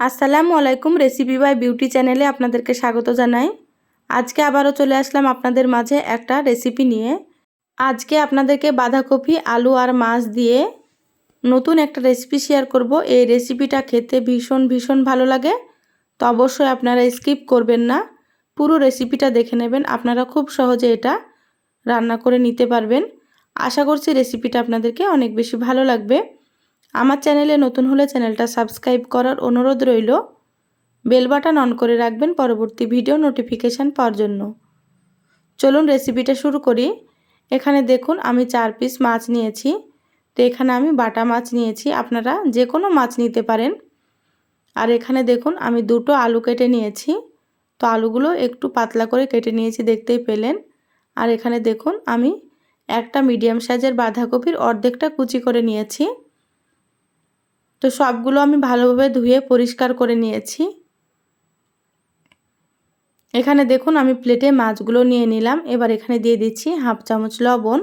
আসসালামু আলাইকুম recipe by beauty চ্যানেলে আপনাদেরকে স্বাগত জানাই। আজকে আবারও চলে আসলাম আপনাদের মাঝে একটা রেসিপি নিয়ে। আজকে আপনাদেরকে বাঁধাকপি, আলু আর মাছ দিয়ে নতুন একটা রেসিপি শেয়ার করব। এই রেসিপিটা খেতে ভীষণ ভীষণ ভালো লাগে। তো অবশ্যই আপনারা স্কিপ করবেন না। পুরো রেসিপিটা দেখে নেবেন। আপনারা খুব সহজে এটা রান্না করে নিতে পারবেন। আশা করছি রেসিপিটা আপনাদেরকে অনেক বেশি ভালো লাগবে। আমার চ্যানেলে নতুন হলে চ্যানেলটা সাবস্ক্রাইব করার অনুরোধ রইল। বেল বাটন অন করে রাখবেন পরবর্তী ভিডিও নোটিফিকেশান পাওয়ার জন্য। চলুন রেসিপিটা শুরু করি। এখানে দেখুন, আমি চার পিস মাছ নিয়েছি। তো এখানে আমি বাটা মাছ নিয়েছি। আপনারা যে কোনো মাছ নিতে পারেন। আর এখানে দেখুন, আমি দুটো আলু কেটে নিয়েছি। তো আলুগুলো একটু পাতলা করে কেটে নিয়েছি দেখতেই পেলেন। আর এখানে দেখুন, আমি একটা মিডিয়াম সাইজের বাঁধাকপির অর্ধেকটা কুচি করে নিয়েছি। তো সবগুলো আমি ভালোভাবে ধুয়ে পরিষ্কার করে নিয়েছি। এখানে দেখুন আমি প্লেটে মাছগুলো নিয়ে নিলাম। এবার এখানে দিয়ে দিচ্ছি হাফ চামচ লবণ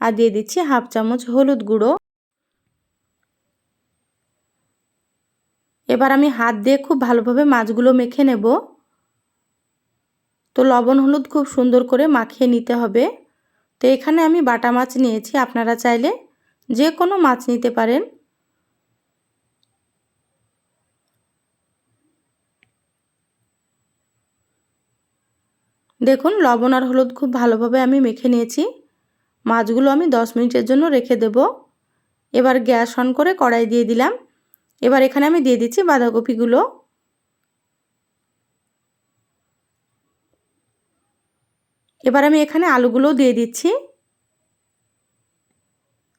আর দিয়ে দিচ্ছি হাফ চামচ হলুদ গুঁড়ো। এবার আমি হাত দিয়ে খুব ভালোভাবে মাছগুলো মেখে নেব। তো লবণ হলুদ খুব সুন্দর করে মাখিয়ে নিতে হবে। তো এখানে আমি বাটা মাছ নিয়েছি। আপনারা চাইলে যে কোনো মাছ নিতে পারেন। দেখুন, লবণ আর হলুদ খুব ভালোভাবে আমি মেখে নিয়েছি। মাছগুলো আমি দশ মিনিটের জন্য রেখে দেব। এবার গ্যাস অন করে কড়াই দিয়ে দিলাম। এবার এখানে আমি দিয়ে দিচ্ছি বাঁধাকপিগুলো। এবার আমি এখানে আলুগুলোও দিয়ে দিচ্ছি।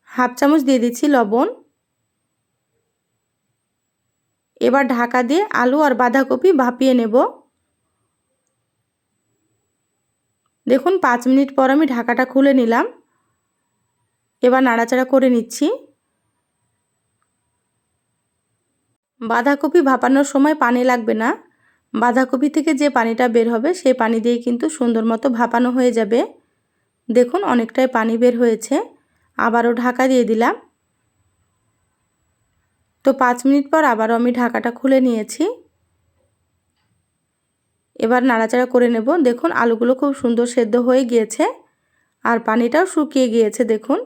হাফ চামচ দিয়ে দিচ্ছি লবণ। এবার ঢাকা দিয়ে আলু আর বাঁধাকপি ভাপিয়ে নেব। দেখুন, পাঁচ মিনিট পর আমি ঢাকাটা খুলে নিলাম। এবার নাড়াচাড়া করে নিচ্ছি। বাঁধাকপি ভাপানোর সময় পানি লাগবে না। বাঁধাকপি থেকে যে পানিটা বের হবে, সেই পানি দিয়ে কিন্তু সুন্দর মতো ভাপানো হয়ে যাবে। দেখুন, অনেকটাই পানি বের হয়েছে। আবারও ঢাকা দিয়ে দিলাম। তো পাঁচ মিনিট পর আবারও আমি ঢাকাটা খুলে নিয়েছি। এবার নাড়াচাড়া করে নেব। দেখুন, আলুগুলো খুব সুন্দর সেদ্ধ হয়ে গিয়েছে আর পানিটাও শুকিয়ে গিয়েছে, দেখুন।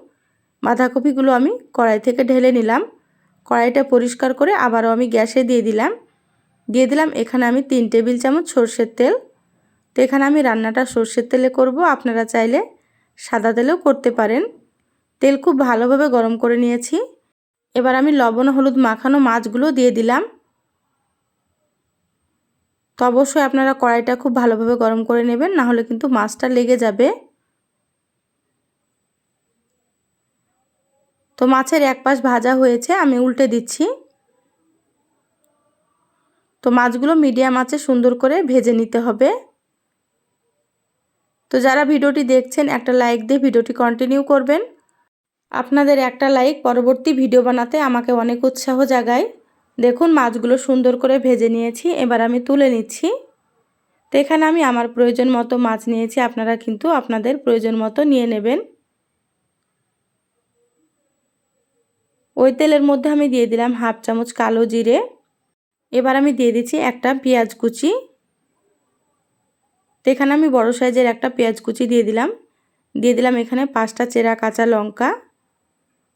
বাঁধাকপিগুলো আমি কড়াই থেকে ঢেলে নিলাম। কড়াইটা পরিষ্কার করে আবারও আমি গ্যাসে দিয়ে দিলাম। দিয়ে দিলাম এখানে আমি তিন টেবিল চামচ সর্ষের তেল। তো এখানে আমি রান্নাটা সর্ষের তেলে করব। আপনারা চাইলে সাদা তেলেও করতে পারেন। তেল খুব ভালোভাবে গরম করে নিয়েছি। এবার আমি লবণ হলুদ মাখানো মাছগুলো দিয়ে দিলাম। অবশ্যই আপনারা কড়াইটা খুব ভালোভাবে গরম করে নেবেন, না হলে কিন্তু মাছটা লেগে যাবে। তো মাছের এক পাশ ভাজা হয়েছে, আমি উল্টে দিচ্ছি। তো মাছগুলো মিডিয়াম আছে সুন্দর করে ভেজে নিতে হবে। তো যারা ভিডিওটি দেখছেন, একটা লাইক দিয়ে ভিডিওটি কন্টিনিউ করবেন। আপনাদের একটা লাইক পরবর্তী ভিডিও বানাতে আমাকে অনেক উৎসাহ জাগায়। দেখুন, মাছগুলো সুন্দর করে ভেজে নিয়েছি, এবার আমি তুলে নিচ্ছি। তো এখানে আমি আমার প্রয়োজন মতো মাছ নিয়েছি, আপনারা কিন্তু আপনাদের প্রয়োজন মতো নিয়ে নেবেন। ওই তেলের মধ্যে আমি দিয়ে দিলাম হাফ চামচ কালো জিরে। এবার আমি দিয়ে দিচ্ছি একটা পেঁয়াজ কুচি। তো এখানে আমি বড় সাইজের একটা পেঁয়াজ কুচি দিয়ে দিলাম। দিয়ে দিলাম এখানে পাঁচটা চেরা কাঁচা লঙ্কা।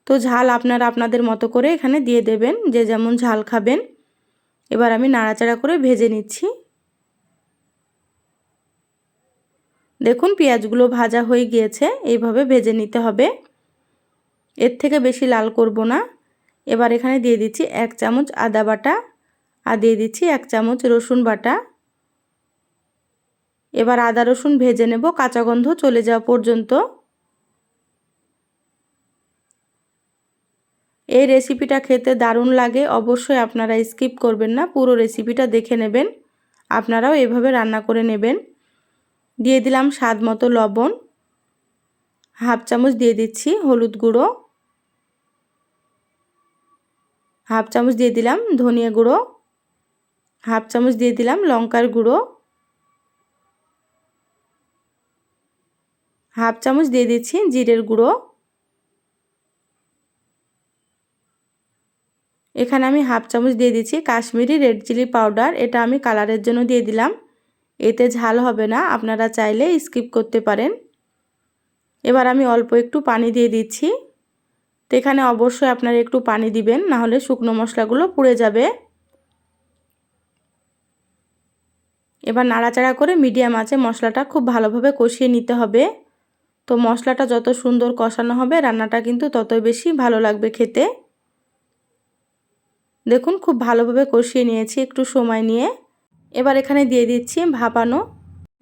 তো ঝাল আপনারা আপনাদের মতো করে এখানে দিয়ে দেবেন। যে যেমন ঝাল খাবেন। এবার আমি নাড়াচাড়া করে ভেজে নিচ্ছি। দেখুন পেঁয়াজগুলো ভাজা হয়ে গিয়েছে। এইভাবে ভেজে নিতে হবে। এর থেকে বেশি লাল করব না। এবার এখানে দিয়ে দিচ্ছি এক চামচ আদা বাটা আর দিয়ে দিচ্ছি এক চামচ রসুন বাটা। এবার আদা রসুন ভেজে নেব। কাঁচা গন্ধ চলে যাওয়া পর্যন্ত। এই রেসিপিটা খেতে দারুণ লাগে। অবশ্যই আপনারা স্কিপ করবেন না। পুরো রেসিপিটা দেখে নেবেন। আপনারাও এভাবে রান্না করে নেবেন। দিয়ে দিলাম স্বাদ মতো লবণ। হাফ চামচ দিয়ে দিচ্ছি হলুদ গুঁড়ো। হাফ চামচ দিয়ে দিলাম ধনিয়া গুঁড়ো। হাফ চামচ দিয়ে দিলাম লঙ্কার গুঁড়ো। হাফ চামচ দিয়ে দিচ্ছি জিরের গুঁড়ো। এখানে আমি হাফ চামচ দিয়ে দিচ্ছি কাশ্মীরি রেড চিলি পাউডার। এটা আমি কালারের জন্য দিয়ে দিলাম। এতে ঝাল হবে না, আপনারা চাইলে স্কিপ করতে পারেন। এবার আমি অল্প একটু পানি দিয়ে দিচ্ছি। তো এখানে অবশ্যই আপনারা একটু পানি দিবেন না হলে শুকনো মশলাগুলো পুড়ে যাবে। এবার নাড়াচাড়া করে মিডিয়াম আঁচে মশলাটা খুব ভালোভাবে কষিয়ে নিতে হবে। তো মশলাটা যত সুন্দর কষানো হবে, রান্নাটা কিন্তু ততই বেশি ভালো লাগবে খেতে। দেখুন, খুব ভালোভাবে কষিয়ে নিয়েছি একটু সময় নিয়ে। এবার এখানে দিয়ে দিচ্ছি ভাপানো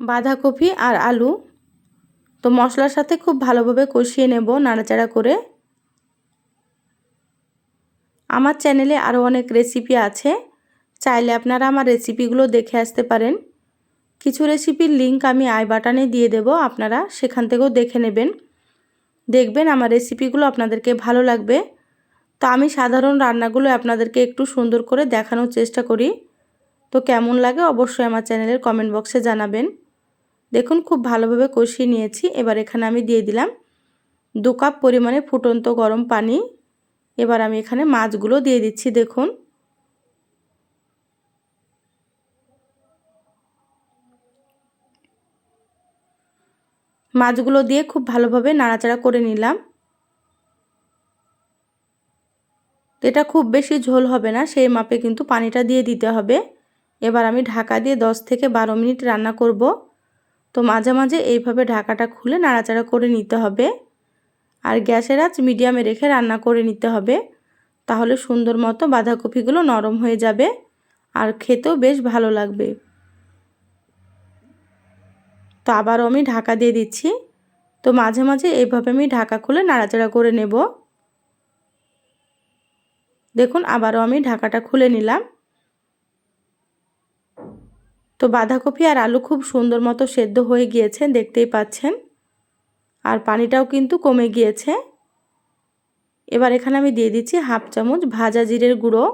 বাঁধাকপি আর আলু। তো মশলার সাথে খুব ভালোভাবে কষিয়ে নেব নাড়াচাড়া করে। আমার চ্যানেলে আরও অনেক রেসিপি আছে। চাইলে আপনারা আমার রেসিপিগুলো দেখে আসতে পারেন। কিছু রেসিপির লিংক আমি আই বাটনে দিয়ে দেব, আপনারা সেখান থেকেও দেখে নেবেন। দেখবেন আমার রেসিপিগুলো আপনাদেরকে ভালো লাগবে। তো আমি সাধারণ রান্নাগুলো আপনাদেরকে একটু সুন্দর করে দেখানোর চেষ্টা করি। তো কেমন লাগে অবশ্যই আমার চ্যানেলের কমেন্ট বক্সে জানাবেন। দেখুন, খুব ভালোভাবে কষিয়ে নিয়েছি। এবার এখানে আমি দিয়ে দিলাম দু কাপ পরিমাণে ফুটন্ত গরম পানি। এবার আমি এখানে মাছগুলো দিয়ে দিচ্ছি, দেখুন। মাছগুলো দিয়ে খুব ভালোভাবে নাড়াচাড়া করে নিলাম। এটা খুব বেশি ঝোল হবে না, সেই মাপে কিন্তু পানিটা দিয়ে দিতে হবে। এবার আমি ঢাকা দিয়ে 10 থেকে বারো মিনিট রান্না করব। তো মাঝে মাঝে এইভাবে ঢাকাটা খুলে নাড়াচাড়া করে নিতে হবে। আর গ্যাসের আঁচ মিডিয়ামে রেখে রান্না করে নিতে হবে। তাহলে সুন্দর মতো বাঁধাকপিগুলো নরম হয়ে যাবে আর খেতেও বেশ ভালো লাগবে। তো আবারও আমি ঢাকা দিয়ে দিচ্ছি। তো মাঝে মাঝে এইভাবে আমি ঢাকা খুলে নাড়াচাড়া করে নেব। দেখুন, আবারও আমি ঢাকাটা খুলে নিলাম। তো বাঁধাকপি আর আলু খুব সুন্দর মতো সেদ্ধ হয়ে গিয়েছে, দেখতেই পাচ্ছেন। আর পানিটাও কিন্তু কমে গিয়েছে। এবার এখানে আমি দিয়ে দিচ্ছি হাফ চামচ ভাজা জিরের গুঁড়ো।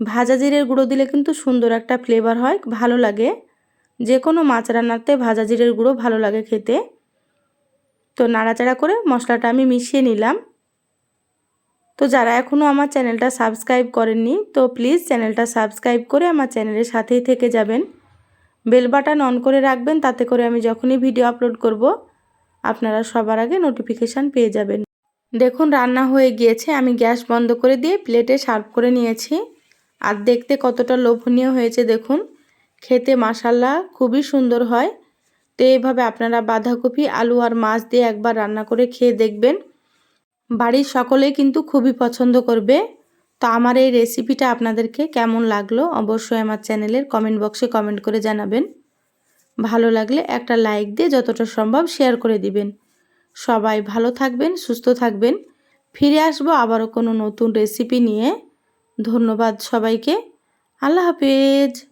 ভাজা জিরের গুঁড়ো দিলে কিন্তু সুন্দর একটা ফ্লেভার হয়, ভালো লাগে। যে কোনো মাছ রান্নাতে ভাজা জিরের গুঁড়ো ভালো লাগে খেতে। তো নাড়াচাড়া করে মশলাটা আমি মিশিয়ে নিলাম। তো যারা এখনও আমার চ্যানেলটা সাবস্ক্রাইব করেননি, তো প্লিজ চ্যানেলটা সাবস্ক্রাইব করে আমার চ্যানেলের সাথেই থেকে যাবেন। বেল বাটন অন করে রাখবেন, তাতে করে আমি যখনই ভিডিও আপলোড করব, আপনারা সবার আগে নোটিফিকেশান পেয়ে যাবেন। দেখুন, রান্না হয়ে গিয়েছে। আমি গ্যাস বন্ধ করে দিয়ে প্লেটে সার্ভ করে নিয়েছি। আর দেখতে কতটা লোভনীয় হয়েছে, দেখুন। খেতে মাসাল্লা খুবই সুন্দর হয়। তো এইভাবে আপনারা বাঁধাকপি, আলু আর মাছ দিয়ে একবার রান্না করে খেয়ে দেখবেন। বাড়ির সকলেই কিন্তু খুবই পছন্দ করবে। তো আমার এই রেসিপিটা আপনাদেরকে কেমন লাগল অবশ্যই আমার চ্যানেলের কমেন্ট বক্সে কমেন্ট করে জানাবেন। ভালো লাগলে একটা লাইক দিয়ে যতটা সম্ভব শেয়ার করে দিবেন। সবাই ভালো থাকবেন, সুস্থ থাকবেন। ফিরে আসব আবারও কোনো নতুন রেসিপি নিয়ে। ধন্যবাদ সবাইকে। আল্লাহ হাফেজ।